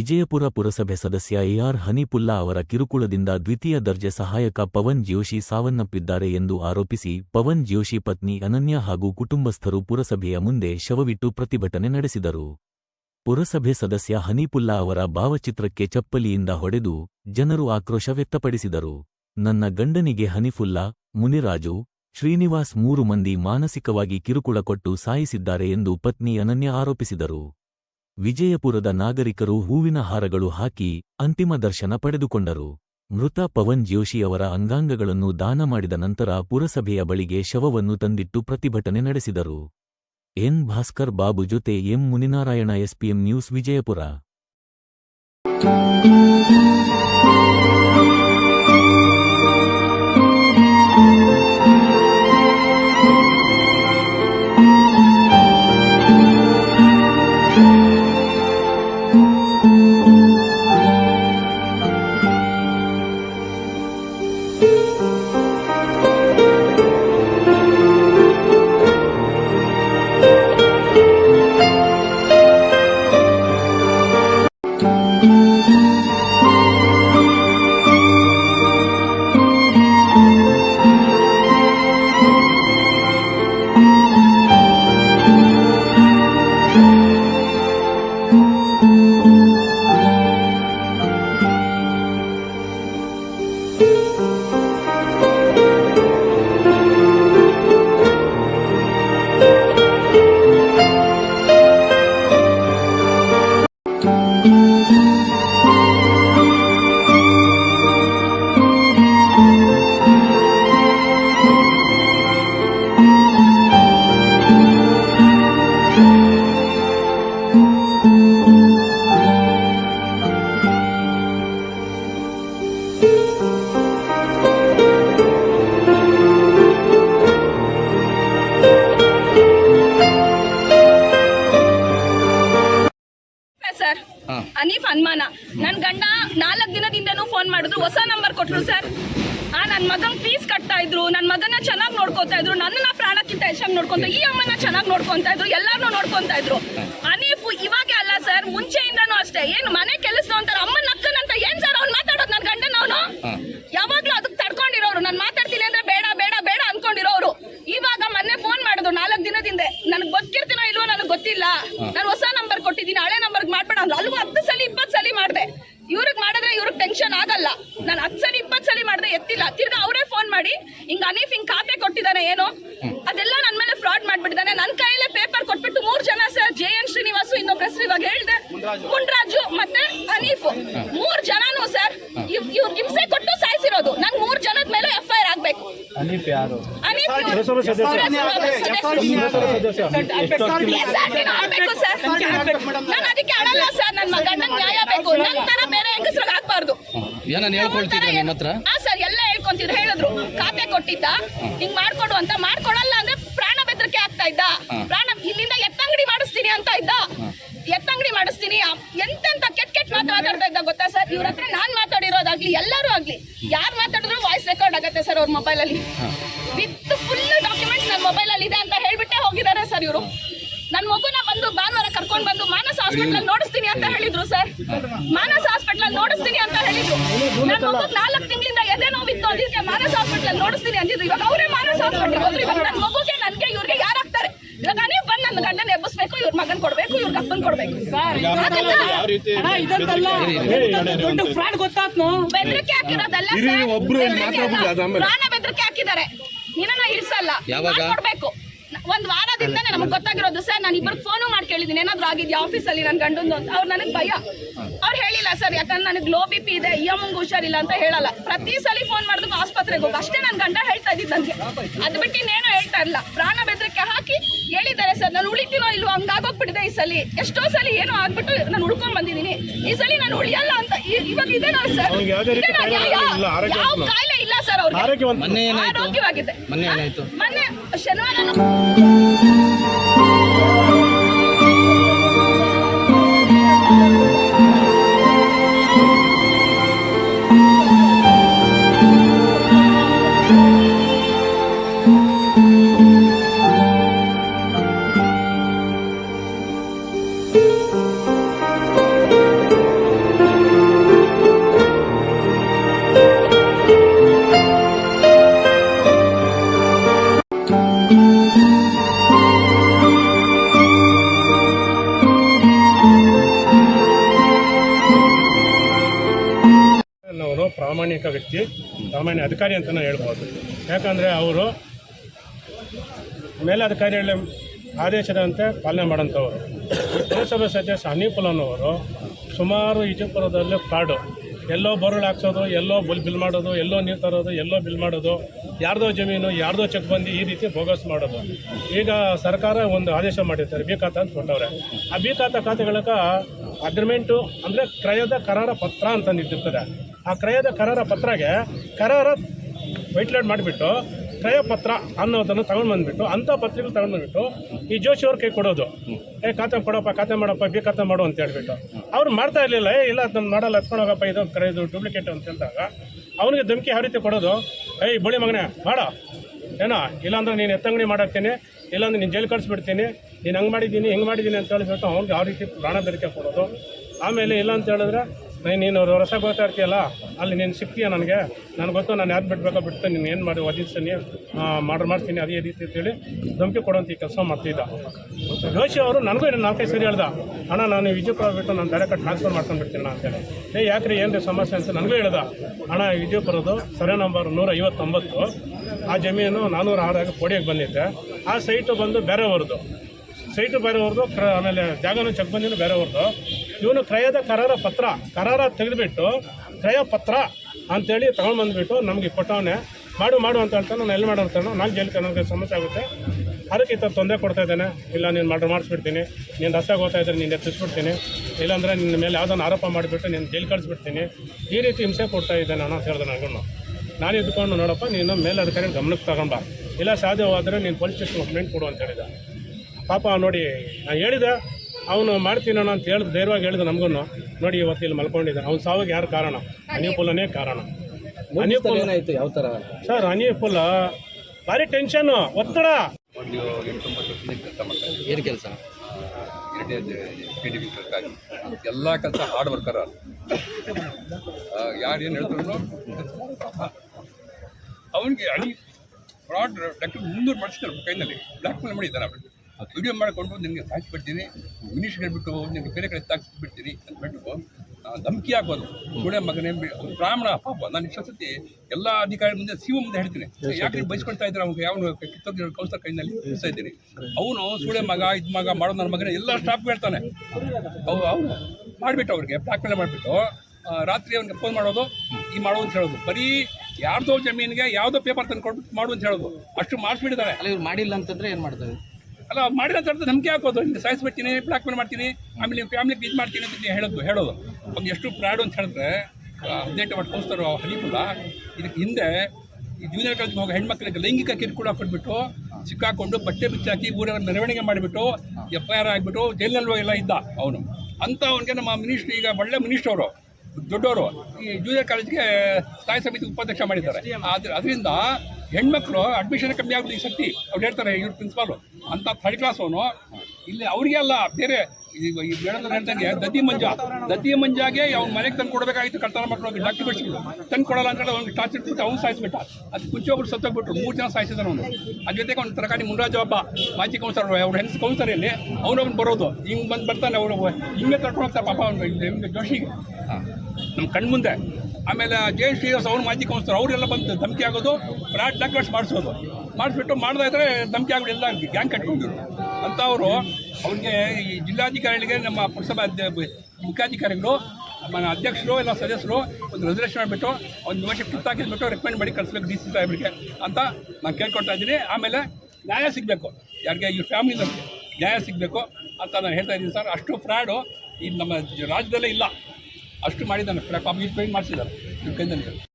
ವಿಜಯಪುರ ಪುರಸಭೆ ಸದಸ್ಯ ಎಆರ್ ಹನಿಪುಲ್ಲಾ ಅವರ ಕಿರುಕುಳದಿಂದ ದ್ವಿತೀಯ ದರ್ಜೆ ಸಹಾಯಕ ಪವನ್ ಜೋಶಿ ಸಾವನ್ನಪ್ಪಿದ್ದಾರೆ ಎಂದು ಆರೋಪಿಸಿ ಪವನ್ ಜೋಶಿ ಪತ್ನಿ ಅನನ್ಯ ಹಾಗೂ ಕುಟುಂಬಸ್ಥರು ಪುರಸಭೆಯ ಮುಂದೆ ಶವವಿಟ್ಟು ಪ್ರತಿಭಟನೆ ನಡೆಸಿದರು. ಪುರಸಭೆ ಸದಸ್ಯ ಹನಿಪುಲ್ಲಾ ಅವರ ಭಾವಚಿತ್ರಕ್ಕೆ ಚಪ್ಪಲಿಯಿಂದ ಹೊಡೆದು ಜನರು ಆಕ್ರೋಶ ವ್ಯಕ್ತಪಡಿಸಿದರು. ನನ್ನ ಗಂಡನಿಗೆ ಹನಿಫುಲ್ಲಾ, ಮುನಿರಾಜು, ಶ್ರೀನಿವಾಸ್ ಮೂರು ಮಂದಿ ಮಾನಸಿಕವಾಗಿ ಕಿರುಕುಳ ಕೊಟ್ಟು ಸಾಯಿಸಿದ್ದಾರೆ ಎಂದು ಪತ್ನಿ ಅನನ್ಯ ಆರೋಪಿಸಿದರು. ವಿಜಯಪುರದ ನಾಗರಿಕರು ಹೂವಿನ ಹಾರಗಳು ಹಾಕಿ ಅಂತಿಮ ದರ್ಶನ ಪಡೆದುಕೊಂಡರು. ಮೃತ ಪವನ್ ಜೋಶಿಯವರ ಅಂಗಾಂಗಗಳನ್ನು ದಾನ ಮಾಡಿದ ನಂತರ ಪುರಸಭೆಯ ಬಳಿಗೆ ಶವವನ್ನು ತಂದಿಟ್ಟು ಪ್ರತಿಭಟನೆ ನಡೆಸಿದರು. ಎನ್ ಭಾಸ್ಕರ್ ಬಾಬು ಜೊತೆ M Muninarayana SPM news Vijayapura. ನಾಲ್ಕು ದಿನದಿಂದನೂ ಫೋನ್ ಮಾಡಿದ್ರು ಹೊಸ ನಂಬರ್ ಕೊಟ್ಟರು ಸರ್ ಆ ನನ್ನ ಮಗನ ಫೀಸ್ ಕಟ್ತಾ ಇದ್ರು ನನ್ನ ಮಗನ ಚೆನ್ನಾಗಿ ನೋಡ್ಕೊತಾ ಇದ್ರು ನನ್ನನ್ನ ಪ್ರಾಣಕ್ಕಿಂತ ಹೆಚ್ಚಾಗಿ ನೋಡ್ಕೊಂತ ಈ ಅಮ್ಮನ ಚೆನ್ನಾಗಿ ನೋಡ್ಕೊತಾ ಇದ್ರು ಎಲ್ಲಾರನ್ನೂ ನೋಡ್ಕೊತಾ ಇದ್ರು. ಅನೀಫ್ ಇವಾಗೆ ಅಲ್ಲ ಸರ್ ಮುಂಚೆಯಿಂದನೂ ಅಷ್ಟೇ. ಏನು ಮನೆ ಕೆಲಸ ಅಂತಾರೆ ಅಮ್ಮನ ಅಕ್ಕನಂತ ಏನ್ ಸರ್ ಅವ್ನು ಮಾತಾಡೋದು ನನ್ನ ಗಂಡನ ಅವನು? ಯಾವಾಗ್ಲೂ ಅದಕ್ಕೆ ತಡ್ಕೊಂಡಿರೋರು ನಾನು ಮಾತಾಡ್ತೀನಿ ಅಂದ್ರೆ ಬೇಡ ಬೇಡ ಬೇಡ ಅನ್ಕೊಂಡಿರೋರು ಇವಾಗ ಮೊನ್ನೆ ಫೋನ್ ಮಾಡಿದ್ರು ನಾಲ್ಕು ದಿನದಿಂದ ನನಗೆ ಗೊತ್ತಿರ್ತೀನೋ ಇಲ್ವೋ ನನಗೆ ಗೊತ್ತಿಲ್ಲ ನಾನು ಹೊಸ ನಂಬರ್ ಕೊಟ್ಟಿದ್ದೀನಿ ಹಳೆ ನಂಬರ್ಗೆ ಮಾಡ್ಬೇಡ ಅಂದ್ರು ಅಲ್ಗೂ ಹತ್ತು ಸಲ ಇಪ್ಪತ್ತು ಸಲ ಮಾಡಿದೆ ಇವ್ರಿಗೆ ಮಾಡಿದ್ರೆ ಇವ್ರಿಗೆ ಟೆನ್ಷನ್ ಆಗಲ್ಲ ನಾನು ಹತ್ತು ಸಲ ಇಪ್ಪತ್ತು ಸಲ ಮಾಡಿದ್ರೆ ಎತ್ತಿಲ್ಲ ತಿರ್ಗಾ ಅವರೇ ಫೋನ್ ಮಾಡಿ ಹಿಂಗ ಅನೀಫ್ ಹಿಂಗ್ ಖಾತೆ ಕೊಟ್ಟಿದ್ದಾನೆ ಏನು ಅದೆಲ್ಲ ನನ್ನ ಮೇಲೆ ಫ್ರಾಡ್ ಮಾಡ್ಬಿಟ್ಟಿದ್ದಾನೆ ನನ್ನ ಕೈಯಲ್ಲೇ ಪೇಪರ್ ಕೊಟ್ಬಿಟ್ಟು ಮೂರು ಜನ ಸರ್ ಜೆ ಎನ್ ಶ್ರೀನಿವಾಸು ಇನ್ನೊಬ್ಬ ಹೆಸರು ಇವಾಗ ಹೇಳ್ದೆ ಮುನ್ರಾಜು ಮತ್ತೆ ಅನೀಫ್ ಮೂರ್ ಜನನು ಸರ್ ಇವ್ರ ಹಿಂಸೆ ಕೊಟ್ಟು ಸಾಯಿಸಿರೋದು ನಂಗೆ ಮೂರ್ ಜನದ ಮೇಲೆ ಎಫ್ ಐ ಆರ್ ಆಗ್ಬೇಕು ಅನೀಫ್ ಯಾರು ಅನೀಫ್. ಆಗ್ಬೇಕು ಸರ್ ನಾನು ಅದಕ್ಕೆ ಅಡಲ್ಲ ಸರ್ ನನ್ನ ಮಗನ ನ್ಯಾಯ ಬೇಕು ನನ್ನ ತರ ಬೇರೆ ಹೆಂಗಸ್ರಿಗೆ ಆಗ್ಬಾರ್ದು ಏನನ್ನ ಹೇಳ್ಕೊಳ್ತಿದ್ದ ನಿಮ್ಮ ಹತ್ರ ಹಾ ಸರ್ ಎಲ್ಲ ಹೇಳ್ಕೊಂತಿದ್ರು ಹೇಳಿದ್ರು ಖಾತೆ ಕೊಟ್ಟಿದ್ದ ಹಿಂಗ್ ಮಾಡ್ಕೊಡು ಅಂತ ಮಾಡ್ಕೊಡಲ್ಲ ಅಂದ್ರೆ ಪ್ರಾಣ ಬೆದರಿಕೆ ಆಗ್ತಾ ಇದ್ದ ಪ್ರಾಣ ಇಲ್ಲಿಂದ ಎತ್ತಂಗಡಿ ಮಾಡಿಸ್ತೀನಿ ಅಂತ ಇದ್ದ ಎತ್ತಂಗಡಿ ಮಾಡಿಸ್ತೀನಿ. ಎಂತೆಂತ ಕೆಟ್ಟ ಕೆಟ್ಟ ಮಾತು ಮಾತಾಡ್ತಾ ಇದ್ದ ಗೊತ್ತಾ ಸರ್? ಇವ್ರ ಹತ್ರ ನಾನ್ ಮಾತಾಡಿರೋದಾಗ್ಲಿ ಎಲ್ಲರೂ ಆಗ್ಲಿ. ಯಾರು ಮಾತಾಡಿದ್ರು ವಾಯ್ಸ್ ರೆಕಾರ್ಡ್ ಆಗತ್ತೆ ಸರ್ ಅವ್ರ ಮೊಬೈಲ್ ಅಲ್ಲಿ. ವಿತ್ ಫುಲ್ ಡಾಕ್ಯುಮೆಂಟ್ಸ್ ನನ್ನ ಮೊಬೈಲ್ ಅಲ್ಲಿ ಇದೆ ಅಂತ ಹೇಳ್ಬಿಟ್ಟೆ ಹೋಗಿದ್ದಾರೆ ಸರ್ ಇವರು. ನನ್ನ ಮಗುನ ಬಂದು ಭಾನುವಾರ ಕರ್ಕೊಂಡ್ ಬಂದು ಮಾನಸ ಹಾಸ್ಪಿಟಲ್ ನೋಡಿಸ್ತೀನಿ ಅಂತ ಹೇಳಿದ್ರು ಸರ್. ಮಾನಸ ಹಾಸ್ಪಿಟಲ್ ನೋಡಿಸ್ತೀನಿ ಅಂತ ಹೇಳಿದ್ರು. ನನ್ನ ಮಗು ನಾಲ್ಕು ತಿಂಗಳಿಂದ ಎದೆ ನೋವಿತ್ತು ಅದಕ್ಕೆ ಮಾನಸ ಹಾಸ್ಪಿಟಲ್ ನೋಡಿಸ್ತೀನಿ ಅಂದಿದ್ರು. ಇವಾಗ ಅವರೇ ಮಾನಸ ಹಾಸ್ಪಿಟಲ್ ಹೋದ್ರು ಇವಾಗ ನನ್ನ ಮಗುಗೆ ನನ್ಗೆ ಇವ್ರಿಗೆ ಯಾರಾಗ್ತಾರೆ ಇವಾಗ ನೀವು ಬಂದು ನನ್ನ ಗಂಡನ ಎಬ್ಬಿಸ್ಬೇಕು ಇವ್ರ ಮಗನ್ ಕೊಡ್ಬೇಕು ಇವ್ರ ಅಪ್ಪನ್ ಕೊಡ್ಬೇಕು. ಬೆದರಿಕೆ ಹಾಕಿರೋದಲ್ಲ ಇರಿ, ಒಬ್ರು ಬೆದ್ರಿಕೆ ಮಾತಾಡ್ಬಿಡಿ, ಅದು ಆಮೇಲೆ. ಪ್ರಾಣ ಬೆದರಿಕೆ ಹಾಕಿದ್ದಾರೆ. ನಿನ್ನ ಇಳಿಸಲ್ಲ ಯಾವಾಗ? ಕೊಡ್ಬೇಕು. ಒಂದ್ ವಾರದಿಂದ ನಮ್ಗೆ ಗೊತ್ತಾಗಿರೋದು ಸರ್ ನಾನು ಇಬ್ಬರು ಫೋನು ಮಾಡಿ ಕೇಳಿದ್ದೀನಿ ಏನಾದ್ರು ಆಗಿದ್ಯಾ ಆಫೀಸಲ್ಲಿ ನನ್ನ ಗಂಡಂದು ಅಂತ? ಅವ್ರು ನನಗೆ ಭಯ. ಹೇಳಿಲ್ಲ ಸರ್ ಯಾಕಂದ್ರೆ ನನಗೆ ಲೋ ಬಿ ಪಿ ಇದೆ ಇಯಮ್ಮಂಗ್ ಹುಷಾರಿಲ್ಲ ಅಂತ ಹೇಳಲ್ಲ. ಪ್ರತಿ ಸಲ ಫೋನ್ ಮಾಡಿದ್ರು ಆಸ್ಪತ್ರೆಗೆ ಹೋಗಿ. ಅಷ್ಟೇ ನನ್ನ ಗಂಡ ಹೇಳ್ತಾ ಇದ್ದಿದ್ದು ನನಗೆ ಅದು ಬಿಟ್ಟು ಇನ್ನೇನು ಹೇಳ್ತಾ ಇಲ್ಲ ಪ್ರಾಣ ಬೆದರಿಕೆ ಹಾಕಿ ಹೇಳಿದ್ದಾರೆ ಸರ್ ನಾನು ಉಳಿತೀನೋ ಇಲ್ವೋ ಹಂಗಾಗೋಗ್ಬಿಟ್ಟಿದೆ ಈ ಸಲ. ಎಷ್ಟೋ ಸಲ ಏನೋ ಆಗ್ಬಿಟ್ಟು ನಾನು ಉಳ್ಕೊಂಡ್ ಬಂದಿದ್ದೀನಿ. ಈ ಸಲ ನಾನು ಉಳಿಯಲ್ಲ ಅಂತ ಇವಾಗ ಇದೆ ನಾನು ಸರ್. ಇಲ್ಲ, ಯಾವ ಕಾಯಿಲೆ ಇಲ್ಲ ಸರ್ ಅವ್ರಿಗೆ. ಮೊನ್ನೆ ಏನಾಯ್ತು? ಆರೋಗ್ಯವಾಗಿದೆ. ಮೊನ್ನೆ ಏನಾಯ್ತು? ಮೊನ್ನೆ ಶನಿವಾರ ಪ್ರಾಮಾಣಿಕ ವ್ಯಕ್ತಿ, ಸಾಮಾನ್ಯ ಅಧಿಕಾರಿ ಅಂತ ಹೇಳ್ಬೋದು. ಯಾಕಂದರೆ ಅವರು ಮೇಲಧಿಕಾರಿಗಳ ಆದೇಶದಂತೆ ಪಾಲನೆ ಮಾಡೋಂಥವ್ರು ಪುರಸಭೆ ಸದಸ್ಯ ಹನೀಫುಲ್ ಅನ್ನೋರು ಸುಮಾರು ವಿಜಯಪುರದಲ್ಲಿ ಫ್ರಾಡು. ಎಲ್ಲೋ ಬೋರ್ವೆಲ್ ಹಾಕ್ಸೋದು, ಎಲ್ಲೋ ಬಿಲ್ ಬಿಲ್ ಮಾಡೋದು, ಎಲ್ಲೋ ನೀರು ತರೋದು, ಎಲ್ಲೋ ಬಿಲ್ ಮಾಡೋದು, ಯಾರ್ದೋ ಜಮೀನು, ಯಾರ್ದೋ ಚೆಕ್ ಬಂದು ಈ ರೀತಿ ಬೋಗಸ್ ಮಾಡೋದು. ಈಗ ಸರ್ಕಾರ ಒಂದು ಆದೇಶ ಮಾಡಿರ್ತಾರೆ, ಬಿ ಖಾತೆ ಅಂತ ಕೊಟ್ಟವ್ರೆ. ಆ ಬಿ ಖಾತಾ ಖಾತೆಗಳಕ್ಕೆ ಅಗ್ರಿಮೆಂಟು ಅಂದರೆ ಕ್ರಯದ ಕರಾರ ಪತ್ರ ಅಂತ ನಿಂತಿರ್ತದೆ ಆ ಕ್ರಯದ ಕರಾರ ಪತ್ರಗೆ ಕರಾರ ವೈಟ್ಲೈಟ್ ಮಾಡಿಬಿಟ್ಟು ಕ್ರಯ ಪತ್ರ ಅನ್ನೋದನ್ನು ತಗೊಂಡು ಬಂದ್ಬಿಟ್ಟು ಅಂಥ ಪತ್ರಗಳು ತಗೊಂಡು ಬಂದ್ಬಿಟ್ಟು ಈ ಜೋಶಿ ಅವ್ರ ಕೈ ಕೊಡೋದು. ಏ, ಖಾತೆ ಕೊಡಪ್ಪ, ಖಾತೆ ಮಾಡಪ್ಪ, ಬಿ ಖಾತೆ ಮಾಡು ಅಂತ ಹೇಳ್ಬಿಟ್ಟು. ಅವ್ರು ಮಾಡ್ತಾ ಇರಲಿಲ್ಲ, ಏ, ಇಲ್ಲ, ಅದನ್ನ ಮಾಡಲ್ಲ ಹತ್ಕೊಂಡು ಹೋಗಪ್ಪ, ಇದು ಕರೆ, ಇದು ಡೂಪ್ಲಿಕೇಟ್ ಅಂತ ಹೇಳಿದಾಗ ಅವನಿಗೆ ಧಮಕಿ ಯಾವ ರೀತಿ ಕೊಡೋದು. ಏಯ್ ಬಳಿ ಮಗನೇ, ಮಾಡ. ಏನೋ, ಇಲ್ಲಾಂದ್ರೆ ನೀನು ಎತ್ತಂಗಡಿ ಮಾಡಾಕ್ತೀನಿ, ಇಲ್ಲಾಂದ್ರೆ ನೀನು ಜೈಲು ಕಳಿಸ್ಬಿಡ್ತೀನಿ ನೀನು ಹಂಗೆ ಮಾಡಿದ್ದೀನಿ, ಹೆಂಗೆ ಮಾಡಿದ್ದೀನಿ ಅಂತ ಹೇಳಿಬಿಟ್ಟು ಅವ್ನಿಗೆ ಯಾವ ರೀತಿ ಪ್ರಾಣ ಬೆದರಿಕೆ ಕೊಡೋದು. ಆಮೇಲೆ ಇಲ್ಲ ಅಂತ ಹೇಳಿದ್ರೆ ನೀನು ರಸ ಗೊತ್ತಾ ಇರ್ತೀಯಲ್ಲ, ಅಲ್ಲಿ ನೀನು ಸಿಗ್ತೀಯ ನನಗೆ? ನನಗೆ ಗೊತ್ತು, ನಾನು ಯಾರು ಬಿಡ್ಬೇಕೋ ಬಿಡ್ತೀನಿ ನೀನು ಏನು ಮಾಡಿ ಒದಿಸ್ತೀನಿ ಮಾಡ್ರ್ ಮಾಡ್ತೀನಿ, ಅದೇ ರೀತಿ ಅಂತೇಳಿ ಧಮಕಿ ಕೊಡೋಂಥ ಕೆಲಸ ಮಾಡ್ತಿದ್ದ. ಜೋಶಿ ಅವರು ನನಗೂ ಇನ್ನು ನಾಲ್ಕೈದು ಸರಿ ಹೇಳ್ದ, ಅಣ್ಣ, ನಾನು ವಿಜಯಪುರ ಬಿಟ್ಟು ನಾನು ಬೇರೆ ಕಡೆ ಟ್ರಾನ್ಸ್ಫರ್ ಮಾಡ್ಕೊಂಡ್ಬಿಡ್ತೀನಿ ನಾನು ಅಂತೇಳಿ ಏ, ಯಾಕ್ರಿ ಏನು ಸಮಸ್ಯೆ? ಅಂತ ನನಗೂ ಹೇಳ್ದ. ಅಣ್ಣ ವಿಜಯಪುರದ್ದು ಸರ್ವೆ ನಂಬರ್ ನೂರ ಐವತ್ತೊಂಬತ್ತು ಆ ಜಮೀನು ನಾನ್ನೂರ ಆರಾಗ ಕೊಡಿಯಕ್ಕೆ ಬಂದಿದ್ದೆ ಆ ಸೈಟು ಬಂದು ಬೇರೆಯವ್ರದ್ದು ಸೈಟು ಬೇರೆಯವ್ರದ್ದು ಆಮೇಲೆ ಜಾಗನೂ ಚೆಕ್ ಬಂದಿದ್ದು ಬೇರೆಯವ್ರದ್ದು ಇವನು ಕ್ರಯದ ಕರಾರ ಪತ್ರ, ಕರಾರ ತೆಗೆದುಬಿಟ್ಟು, ಕ್ರಯ ಪತ್ರ ಅಂತೇಳಿ ತಗೊಂಡು ಬಂದುಬಿಟ್ಟು ನಮಗೆ ಕೊಟ್ಟವನೇ. ಮಾಡು ಮಾಡು ಅಂತ ಹೇಳ್ತಾನೆ. ನಾನು ಎಲ್ಲಿ ಮಾಡು ಅಂತಾನೋ ನಾನು ಜೈಲಿಗೆ ನನಗೆ ಸಮಸ್ಯೆ ಆಗುತ್ತೆ. ಅದಕ್ಕೆ ಈ ಥರ ತೊಂದರೆ ಕೊಡ್ತಾ ಇದ್ದಾನೆ. ಇಲ್ಲ, ನೀನು ಮಾಡ್ರ್ ಮಾಡಿಸ್ಬಿಡ್ತೀನಿ. ನೀನು ರಸ್ತೆ ಹೋಗ್ತಾ ಇದ್ರೆ ನೀನು ಎತ್ತಿಸ್ಬಿಡ್ತೀನಿ ಇಲ್ಲಾಂದರೆ ನಿನ್ನ ಮೇಲೆ ಯಾವುದನ್ನು ಆರೋಪ ಮಾಡಿಬಿಟ್ಟು ನೀನು ಜೈಲು ಕಳಿಸ್ಬಿಡ್ತೀನಿ. ಈ ರೀತಿ ಹಿಂಸೆ ಕೊಡ್ತಾ ಇದ್ದಾನೆ ನಾನು ಅಂತ ಹೇಳಿದೆ ನನಗೂ ನಾನು ಇದ್ಕೊಂಡು ನೋಡಪ್ಪ, ನೀನು ಮೇಲಧಿಕಾರಿ ಗಮನಕ್ಕೆ ತಗೊಂಬ ಇಲ್ಲ, ಸಾಧ್ಯವಾದರೆ ನೀನು ಪೊಲೀಸ್ ಸ್ಟೇಷನ್ ಕಂಪ್ಲೇಂಟ್ ಕೊಡು ಅಂತ ಹೇಳಿದ ಪಾಪ ನೋಡಿ ನಾನು ಹೇಳಿದೆ ಅವನು ಮಾಡ್ತೀನೋ ಅಂತ ಹೇಳಿದ ಧೈರ್ಯವಾಗಿ ಹೇಳಿದ ನಮಗೂ ನೋಡಿ ಇವತ್ತು ಇಲ್ಲಿ ಮಲ್ಕೊಂಡಿದ್ದಾರೆ. ಅವ್ನು ಸಾವಿಗೆ ಯಾರು ಕಾರಣ? ಅನಿಪುಲ್ಲನೇ ಕಾರಣ. ಅನಿಪುಲ್ ಏನಾಯ್ತು? ಯಾವ ಥರ ಸರ್ ಅನಿಪುಲ್ಲ ಭಾರಿ ಟೆನ್ಷನ್ನು ಒತ್ತಡ. ಒಂದು ಎಂಟೊಂಬತ್ತು ವರ್ಷದಿಂದ ಕೆಲಸ? ಮಾಡ್ತಾರೆ ಏನು ಕೆಲಸ ಎರಡನೇ ಪಿ ಡಿ ಬಿ ಸರ್ಕಾರಿ ಎಲ್ಲ ಕೆಲಸ ಹಾರ್ಡ್ ವರ್ಕರ್ ಯಾರು ಏನು ಹೇಳ್ತಾರೋ ಅವನಿಗೆ ಅಡಿ ಫ್ರಾಡ್ ಡಾಕ್ಟರ್ ಮುಂದೂರು ಮಾಡಿಸ್ತಾರೆ ಕೈನಲ್ಲಿ. ಬ್ಲಾಕ್ ಮೇಲ್ ಮಾಡಿದ್ದಾನೆ ಅವನು ವಿಡಿಯೋ ಮಾಡಿಕೊಂಡು ನಿಮಗೆ ಹಾಕಿಬಿಡ್ತೀನಿ ಇಂಗ್ಲೀಷ್ ಹೇಳ್ಬಿಟ್ಟು ನಿಮಗೆ ಬೇರೆ ಕಡೆ ತಾಗಿಸ್ಬಿಡ್ತೀನಿ ಅಂದ್ಬಿಟ್ಟು ಆ, ಧಮಕಿ ಹಾಕೋದು. ಸುಳೆ ಮಗನೇ ಬಿ- ಬ್ರಾಹ್ಮಣ ಪಾಪ ನಾನು ಇಷ್ಟ ಸತಿ ಎಲ್ಲ ಅಧಿಕಾರಿ ಮುಂದೆ ಸಿ ಮುಂದೆ ಹೇಳ್ತೀನಿ. ಯಾಕೆ ನೀವು ಬಯಸ್ಕೊಳ್ತಾ ಇದ್ರೆ ಅವ್ನಿಗೆ ಯಾವ ಕಿತ್ತೋಗಿರೋ ಕೌನ್ಸರ್ ಕೈನಲ್ಲಿ ಹೇಳ್ತಾ ಇದ್ದೀನಿ. ಅವನು ಸುಳೆ ಮಗ ಇದು ಮಗ ಮಾಡೋ ನನ್ನ ಮಗನೇ ಎಲ್ಲ ಸ್ಟಾಪ್ ಹೇಳ್ತಾನೆ. ಅವು ಅವನು ಮಾಡಿಬಿಟ್ಟು ಅವ್ರಿಗೆ ಬ್ಲಾಕ್ ಮೇಲ್ ಮಾಡಿಬಿಟ್ಟು ರಾತ್ರಿ ಅವ್ನಿಗೆ ಫೋನ್ ಮಾಡೋದು ಈ ಮಾಡೋದು ಅಂತ ಹೇಳೋದು. ಬರೀ ಯಾರ್ದೋ ಜಮೀನಿಗೆ ಯಾವುದೋ ಪೇಪರ್ ತಂದು ಕೊಟ್ಟು ಮಾಡು ಅಂತ ಹೇಳೋದು. ಅಷ್ಟು ಮಾಡಿಸ್ಬಿಟ್ಟಿದ್ದಾರೆ. ಅಲ್ಲಿ ಇವ್ರು ಮಾಡಿಲ್ಲ ಅಂತಂದ್ರೆ ಏನು ಮಾಡ್ತಾರೆ? ಅಲ್ಲ ಮಾಡಿರೋ ಅಂತ ನಂಬಿಕೆ ಹಾಕೋದು. ಹಿಂಗೆ ಸಾಯಿಸ್ಬಿಡ್ತೀನಿ ಬ್ಲಾಕ್ ಮೇಲ್ ಮಾಡ್ತೀನಿ, ಆಮೇಲೆ ನಿಮ್ಮ ಫ್ಯಾಮಿಲಿಗೆ ಇದು ಮಾಡ್ತೀನಿ ಅಂತ ಹೇಳೋದು ಹೇಳೋದು. ಅವ್ನು ಎಷ್ಟು ಪ್ರಾಡು ಅಂತ ಹೇಳಿದ್ರೆ ಹದಿನೆಂಟು ವರ್ಷ ಕೌನ್ಸ್ಲರ್ ಹನಿಪುಲ ಇದಕ್ಕೆ ಹಿಂದೆ ಈ ಜೂನಿಯರ್ ಕಾಲೇಜ್ ಹೋಗೋ ಹೆಣ್ಮಕ್ಳಿಗೆ ಲೈಂಗಿಕ ಕಿರುಕುಳ ಕೊಟ್ಬಿಟ್ಟು, ಸಿಕ್ಕಾಕೊಂಡು ಬಟ್ಟೆ ಬಿಚ್ಚಾಕಿ ಊರ ಮೆರವಣಿಗೆ ಮಾಡಿಬಿಟ್ಟು ಎಫ್ ಐ ಆರ್ ಆಗಿಬಿಟ್ಟು ಜೈಲಿನಲ್ಲಿ ಎಲ್ಲ ಇದ್ದ ಅವನು. ಅಂತ ಅವನಿಗೆ ನಮ್ಮ ಮಿನಿಸ್ಟ್ರಿ ಈಗ ಒಳ್ಳೆ ಮಿನಿಸ್ಟ್ರ್ ಅವರು, ದೊಡ್ಡವರು, ಈ ಜೂನಿಯರ್ ಕಾಲೇಜ್ಗೆ ಸ್ಥಾಯಿ ಸಮಿತಿ ಉಪಾಧ್ಯಕ್ಷ ಮಾಡಿದ್ದಾರೆ. ಆದರೆ ಅದರಿಂದ ಹೆಣ್ಮಕ್ಳು ಅಡ್ಮಿಷನ್ ಕಮ್ಮಿ ಆಗುತ್ತೆ ಈ ಸತಿ ಅವ್ರು ಹೇಳ್ತಾರೆ, ಇವ್ರ ಪ್ರಿನ್ಸಿಪಾಲು ಅಂತ ಥರ್ಡ್ ಕ್ಲಾಸ್ ಅವನು. ಇಲ್ಲಿ ಅವ್ರಿಗೆ ಅಲ್ಲ, ಬೇರೆ ಈ ಮೇಡಮ್ ಹೇಳ್ದಂಗೆ ದದ್ದಿ ಮಂಜ. ದದ್ದಿ ಮಂಜಾಗೆ ಅವ್ನ ಮನೆಗೆ ತಂದು ಕೊಡಬೇಕಾಗಿತ್ತು, ಕಳ್ತನ ಮಕ್ಕಳು ಡಾಕ್ಯುಮೆಂಟ್ಸ್ಗಳು ತಂದು ಕೊಡಲ್ಲ ಅಂತ ಹೇಳಿ ಅವ್ನಿಗೆ ಟಾರ್ಚರ್ ಬಿಟ್ಟು ಅವ್ನು ಸಾಯಿಸ್ಬಿಟ್ಟ. ಅದು ಮುಂಚೆ ಒಬ್ರು ಸತ್ತೋಗ್ಬಿಟ್ರು, ಮೂರು ಜನ ಸಾಯಿಸಿದಾನೆ ಅವನು. ಅದ್ರ ಜೊತೆಗೆ ಅವ್ನು ತರಕಾರಿ ಮುನ್ರಾಜ ಒಬ್ಬ ಮಾಜಿ ಕೌನ್ಸರ್ ಅವ್ರು ಹೆಂಗಸ್ ಕೌನ್ಸರಲ್ಲಿ ಅವ್ನು ಬರೋದು. ಹಿಂಗೆ ಬಂದು ಬರ್ತಾನೆ, ಅವರು ಹಿಂಗೆ ತರ್ಕೊಂಡು ಹೋಗ್ತಾರೆ ಪಾಪ ಅವ್ನು ಜೋಶಿಗೆ. ನಮ್ಮ ಕಣ್ಮುಂದೆ ಆಮೇಲೆ ಜೆ ಶ್ರೀನಿವಾಸ್ ಅವ್ರು ಮಾಜಿ ಕೌನ್ಸಿಲರ್, ಅವರೆಲ್ಲ ಬಂದು ಧಮಕಿ ಆಗೋದು ಫ್ರಾಡ್ ಡಾಕ್ಯುಮೆಂಟ್ಸ್ ಮಾಡಿಸೋದು. ಮಾಡಿಸ್ಬಿಟ್ಟು ಮಾಡ್ತಾ ಇದ್ರೆ ಧಮಕಿ ಆಗ್ಬಿಟ್ಟು ಎಲ್ಲ ಗ್ಯಾಂಗ್ ಕಟ್ಕೊಂಡಿರು ಅಂತ ಅವರು ಅವ್ರಿಗೆ ಈ ಜಿಲ್ಲಾಧಿಕಾರಿಗಳಿಗೆ, ನಮ್ಮ ಪುರಸಭಾ ಮುಖ್ಯಾಧಿಕಾರಿಗಳು, ನಮ್ಮ ಅಧ್ಯಕ್ಷರು, ಎಲ್ಲ ಸದಸ್ಯರು ಒಂದು ರೆಸಲ್ಯೂಷನ್ ಮಾಡಿಬಿಟ್ಟು, ಒಂದು ನಿಮಿಷ ಕಿತ್ತಾಕಿದ್ಬಿಟ್ಟು ರೆಕಮೆಂಡ್ ಮಾಡಿ ಕಳಿಸ್ಬೇಕು ಡಿ ಸಿ ಸಾಹೇಬ್ರಿಗೆ ಅಂತ ನಾನು ಕೇಳ್ಕೊಳ್ತಾ ಇದ್ದೀನಿ. ಆಮೇಲೆ ನ್ಯಾಯ ಸಿಗಬೇಕು. ಯಾರಿಗೆ? ಈ ಫ್ಯಾಮಿಲಿ ನ್ಯಾಯ ಸಿಗಬೇಕು ಅಂತ ನಾನು ಹೇಳ್ತಾ ಇದ್ದೀನಿ ಸರ್. ಅಷ್ಟು ಫ್ರಾಡು ಈ ನಮ್ಮ ರಾಜ್ಯದಲ್ಲೇ ಇಲ್ಲ. ಅಷ್ಟು ಮಾಡಿದ್ದಾನೆ. ಪಾಪ ಈ ಪೇಂಟ್ ಮಾಡಿಸಿದ್ದಾರೆ. ನಿಮ್ಮ ಕೈದಲ್ಲಿ